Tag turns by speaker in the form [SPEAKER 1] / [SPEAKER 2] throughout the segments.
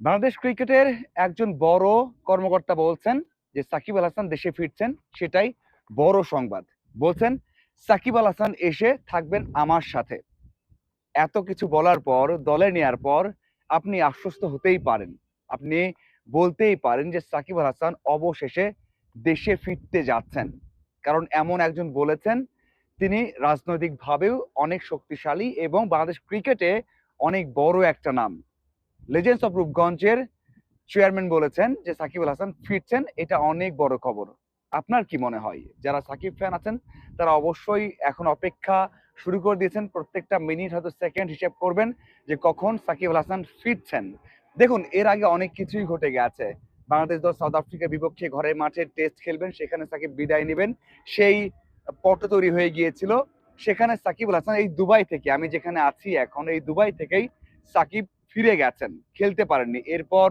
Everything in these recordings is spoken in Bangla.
[SPEAKER 1] বাংলাদেশ ক্রিকেটের একজন বড় কর্মকর্তা বলছেন যে সাকিব আল হাসান দেশে ফিরছেন, সেটাই বড় সংবাদ। বলছেন, সাকিব আল হাসান এসে থাকবেন আমার সাথে। এত কিছু বলার পর, দলে নেয়ার পর, আপনি আশ্বস্ত হতেই পারেন। আপনি বলতেই পারেন যে সাকিব আল হাসান অবশেষে দেশে ফিরতে যাচ্ছেন। কারণ এমন একজন বলেছেন, তিনি রাজনৈতিকভাবেও অনেক শক্তিশালী এবং বাংলাদেশ ক্রিকেটে অনেক বড় একটা নাম। লেজেন্ডস অফ রূপগঞ্জের চেয়ারম্যান বলেছেন যে সাকিব আল হাসান ফিরছেন, এটা অনেক বড় খবর। আপনার কি মনে হয়? যারা সাকিব ফ্যান আছেন, তারা অবশ্যই এখন অপেক্ষা শুরু করে দিয়েছেন, প্রত্যেকটা মিনিট হয়তো সেকেন্ড হিসেব করবেন যে কখন সাকিব আল হাসান ফিরছেন। দেখুন, এর আগে অনেক কিছুই ঘটে গেছে। বাংলাদেশ দল সাউথ আফ্রিকার বিপক্ষে ঘরের মাঠে টেস্ট খেলবেন, সেখানে সাকিব বিদায় নেবেন। সেই পট তৈরি হয়ে গিয়েছিল। সেখানে সাকিব আল হাসান এই দুবাই থেকে, আমি যেখানে আছি এখন, এই দুবাই থেকেই সাকিব ফিরে গেছেন, খেলতে পারেননি। এরপর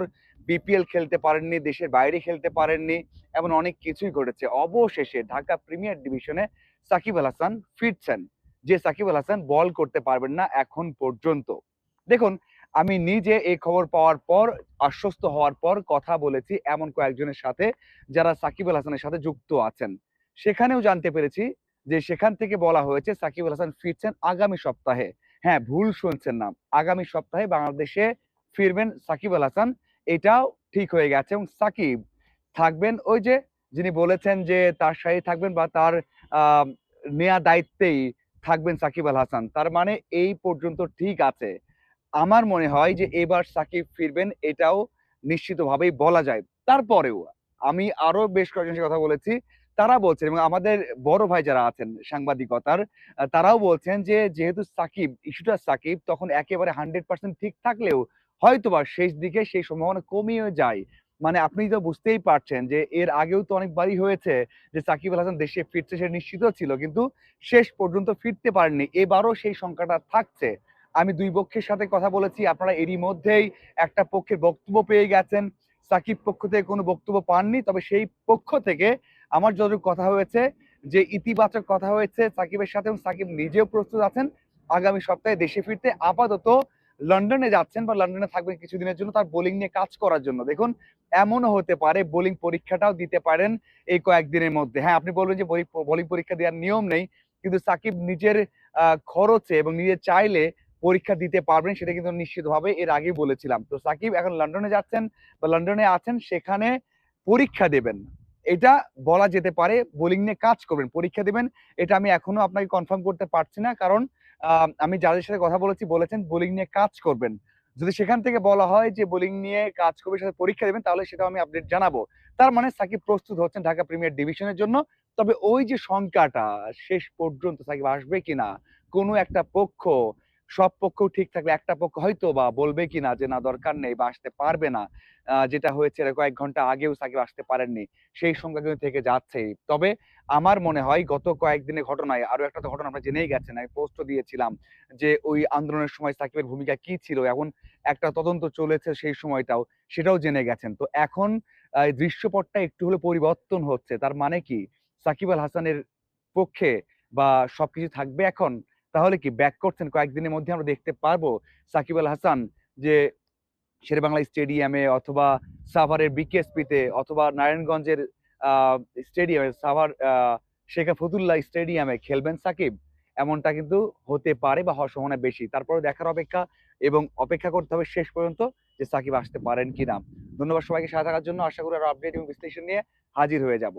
[SPEAKER 1] বিপিএল খেলতে পারেননি, দেশের বাইরে খেলতে পারেননি, এমন অনেক কিছুই ঘটেছে। অবশেষে ঢাকা প্রিমিয়ার ডিভিশনে সাকিব আল হাসান ফিরছেন। যে সাকিব আল হাসান বল করতে পারবেন না এখন পর্যন্ত। দেখুন, আমি নিজে এই খবর পাওয়ার পর, আশ্বস্ত হওয়ার পর কথা বলেছি এমন কয়েকজনের সাথে যারা সাকিব আল হাসানের সাথে যুক্ত আছেন। সেখানেও জানতে পেরেছি যে সেখান থেকে বলা হয়েছে সাকিব আল হাসান ফিরছেন আগামী সপ্তাহে। হ্যাঁ ভুল শুনছেন না। আগামী সপ্তাহে বাংলাদেশে ফিরবেন সাকিব আল হাসান। এটাও ঠিক হয়ে গেছে এবং সাকিব থাকবেন ওই যে যিনি বলেছেন যে তার সাথে থাকবেন বা তার নেয়া দায়িত্বেই থাকবেন সাকিব আল হাসান। তার মানে এই পর্যন্ত ঠিক আছে। আমার মনে হয় যে এবার সাকিব ফিরবেন এটাও নিশ্চিতভাবেই বলা যায়। তারপরেও আমি আরও বেশ কয়েকজনের কথা বলেছি। তারা বলছেন এবং আমাদের বড় ভাই যারা আছেন সাংবাদিকতার তারাও বলছেন যে যেহেতু সাকিব, ইস্যুটা সাকিব, তখন একেবারে হান্ড্রেড পার্সেন্ট ঠিক থাকলেও হয়তোবা শেষ দিকে সেই সম্ভাবনা কমিয়ে যায়। মানে আপনি তো বুঝতেই পারছেন যে এর আগেও তো অনেকবারই হয়েছে যে সাকিব আল হাসান দেশে ফিরছে, সে নিশ্চিত ছিল, কিন্তু শেষ পর্যন্ত ফিরতে পারেননি। এবারও সেই সংখ্যাটা থাকছে। আমি দুই পক্ষের সাথে কথা বলেছি, আপনারা এরই মধ্যেই একটা পক্ষের বক্তব্য পেয়ে গেছেন। সাকিব পক্ষ থেকে কোনো বক্তব্য পাননি, তবে সেই পক্ষ থেকে আমার যতটুকু কথা হয়েছে, যে ইতিবাচক কথা হয়েছে, সাকিবের সাথে এবং সাকিব নিজেও প্রস্তুত আছেন। আগামী সপ্তাহে দেশে ফিরতে আপাতত লন্ডনে যাচ্ছেন বা লন্ডনে থাকবেন কিছুদিনের জন্য তার বোলিং নিয়ে কাজ করার জন্য। দেখুন, এমনও হতে পারে বোলিং পরীক্ষাটাও দিতে পারেন এই কয়েকদিনের মধ্যে। হ্যাঁ আপনি বলবেন যে বোলিং পরীক্ষা দেওয়ার নিয়ম নেই, কিন্তু সাকিব নিজের খরচে এবং নিজে চাইলে পরীক্ষা দিতে পারবেন, সেটা কিন্তু নিশ্চিতভাবে এর আগেই বলেছিলাম। তো সাকিব এখন লন্ডনে যাচ্ছেন বা লন্ডনে আছেন, সেখানে পরীক্ষা দেবেন। এটা বলা যেতে পারে বোলিং নিয়ে কাজ করবেন। পরীক্ষা দেবেন, এটা আমি এখনও আপনাকে কনফার্ম করতে পারছি না, কারণ আমি যাদের সাথে কথা বলেছি বলেছেন বোলিং নিয়ে কাজ করবেন। যদি সেখান থেকে বলা হয় যে বোলিং নিয়ে কাজ করবে, সাথে পরীক্ষা দেবেন, তাহলে সেটা আমি আপডেট জানাব। তার মানে সাকিব প্রস্তুত হচ্ছেন ঢাকা প্রিমিয়ার ডিভিশনের জন্য। তবে ওই যে সংখ্যাটা শেষ পর্যন্ত সাকিব আসবে কিনা, কোনো একটা পক্ষ সব পক্ষ ঠিক থাকলে একটা পক্ষ হয়তো বা বলবে কি না যে, না, দরকার নেই বা আসতে পারবে না। যেটা হয়েছে কয়েক ঘণ্টা আগেও সাকিব আসতে পারেননি, সেই সংখ্যা কিন্তু থেকে যাচ্ছে। তবে আমার মনে হয় গত কয়েকদিনের ঘটনায় আরও একটা তো ঘটনা আমরা জেনেই গেছেন, আমি পোস্টও দিয়েছিলাম যে, ওই আন্দোলনের সময় সাকিবের ভূমিকা কি ছিল, এখন একটা তদন্ত চলেছে সেই সময়টাও, সেটাও জেনে গেছেন। তো এখন দৃশ্যপটটা একটু হলে পরিবর্তন হচ্ছে, তার মানে কি? সাকিব আল হাসানের পক্ষে বা সবকিছু থাকবে এখন? তাহলে কি ব্যাক করছেন? কয়েকদিনের মধ্যে আমরা দেখতে পারব সাকিব আল হাসান যে শেরেবাংলা স্টেডিয়ামে অথবা সাভারের বিকেএসপিতে অথবা নারায়ণগঞ্জের স্টেডিয়ামে সাভার শেখ ফতুল্লাহ স্টেডিয়ামে খেলবেন সাকিব। এমনটা কিন্তু হতে পারে বা হওয়ার সম্ভাবনা বেশি। তারপরে দেখার অপেক্ষা এবং অপেক্ষা করতে হবে শেষ পর্যন্ত যে সাকিব আসতে পারেন কিনা। ধন্যবাদ সবাইকে সাথে থাকার জন্য। আশা করি আরও আপডেট এবং বিশ্লেষণ নিয়ে হাজির হয়ে যাব।